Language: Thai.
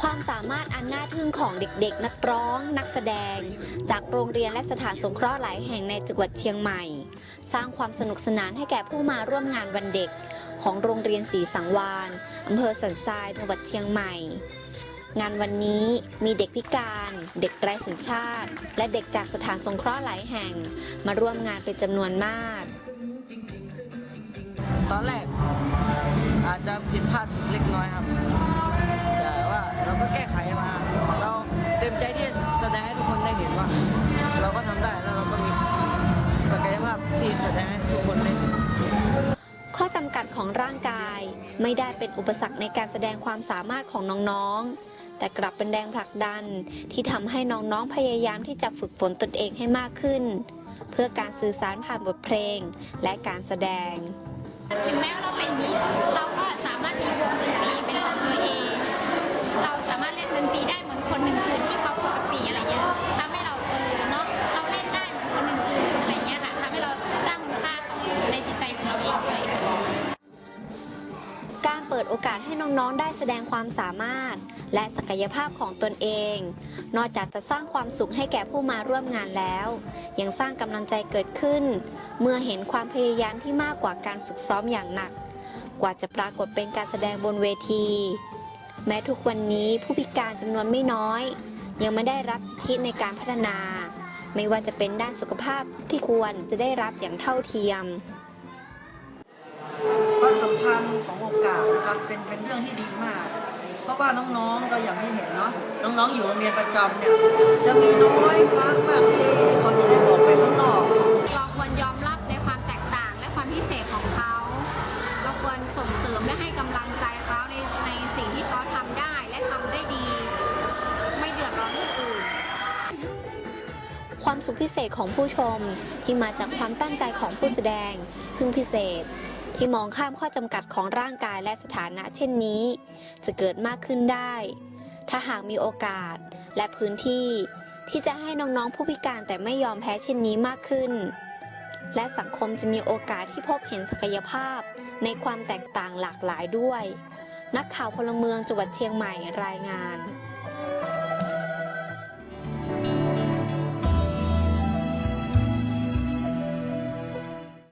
ความสามารถอันน่าทึ่งของเด็กๆ นักร้อง นักแสดง จากโรงเรียนและสถานสงเคราะห์หลายแห่งในจังหวัดเชียงใหม่ สร้างความสนุกสนานให้แก่ผู้มาร่วมงานวันเด็ก ของโรงเรียนศรีสังวานอำเภอสันทรายจังหวัดเชียงใหม่ งานวันนี้มีเด็กพิการ เด็กไร้สัญชาติ และเด็กจากสถานสงเคราะห์หลายแห่ง มาร่วมงานเป็นจำนวนมาก ตอนแรก อาจจะผิดพลาดเล็กน้อยครับ แต่ว่าเราก็แก้ไขมา เราเต็มใจที่จะแสดงให้ทุกคนได้เห็นว่า เราก็ทำได้แล้วเราก็มีศักยภาพที่แสดงให้ทุกคนได้เห็นข้อจำกัดของร่างกายไม่ได้เป็นอุปสรรคในการแสดงความสามารถของน้องๆ แต่กลับเป็นแรงผลักดันที่ทำให้น้องๆ พยายามที่จะฝึกฝนตนเองให้มากขึ้น เพื่อการสื่อสารผ่านบทเพลงและการแสดง ถึงแม้ว่าเราเป็นหญิงเราก็สามารถมีวงดนตรีเป็นของตัว เปิดโอกาสให้น้องๆ ได้แสดงความสามารถ และศักยภาพของตนเอง นอกจากจะสร้างความสุขให้แก่ผู้มาร่วมงานแล้ว ยังสร้างกำลังใจเกิดขึ้น เมื่อเห็นความพยายามที่มากกว่าการฝึกซ้อมอย่างหนัก กว่าจะปรากฏเป็นการแสดงบนเวที แม้ทุกวันนี้ผู้พิการจำนวนไม่น้อย ยังไม่ได้รับสิทธิในการพัฒนา ไม่ว่าจะเป็นด้านสุขภาพที่ควรจะได้รับอย่างเท่าเทียมความสัม พันธ์ของโอกาสนะครับเป็นเป็นเรื่องที่ดีมาก เพราะว่าน้องๆก็อย่างที่เห็นเนาะน้องๆอยู่โรงเรียนประจำเนี่ยจะมีน้อยครั้งมากที่ที่เขาจะได้ออกไปข้างนอก เราควรยอมรับในความแตกต่างและความพิเศษของเขาเราควรส่งเสริมและให้กำลังใจเขาในในสิ่งที่เขาทำได้และทำได้ดี ไม่เดือดร้อนคนอื่น ความสุขพิเศษของผู้ชมที่มาจากความตั้งใจของผู้แสดง ซึ่งพิเศษ ที่มองข้ามข้อจำกัดของร่างกายและสถานะเช่นนี้ จะเกิดมากขึ้นได้ ถ้าหากมีโอกาสและพื้นที่ ที่จะให้น้องๆผู้พิการแต่ไม่ยอมแพ้เช่นนี้มากขึ้น และสังคมจะมีโอกาสที่พบเห็นศักยภาพ ในความแตกต่างหลากหลายด้วย นักข่าวพลเมืองจังหวัดเชียงใหม่รายงาน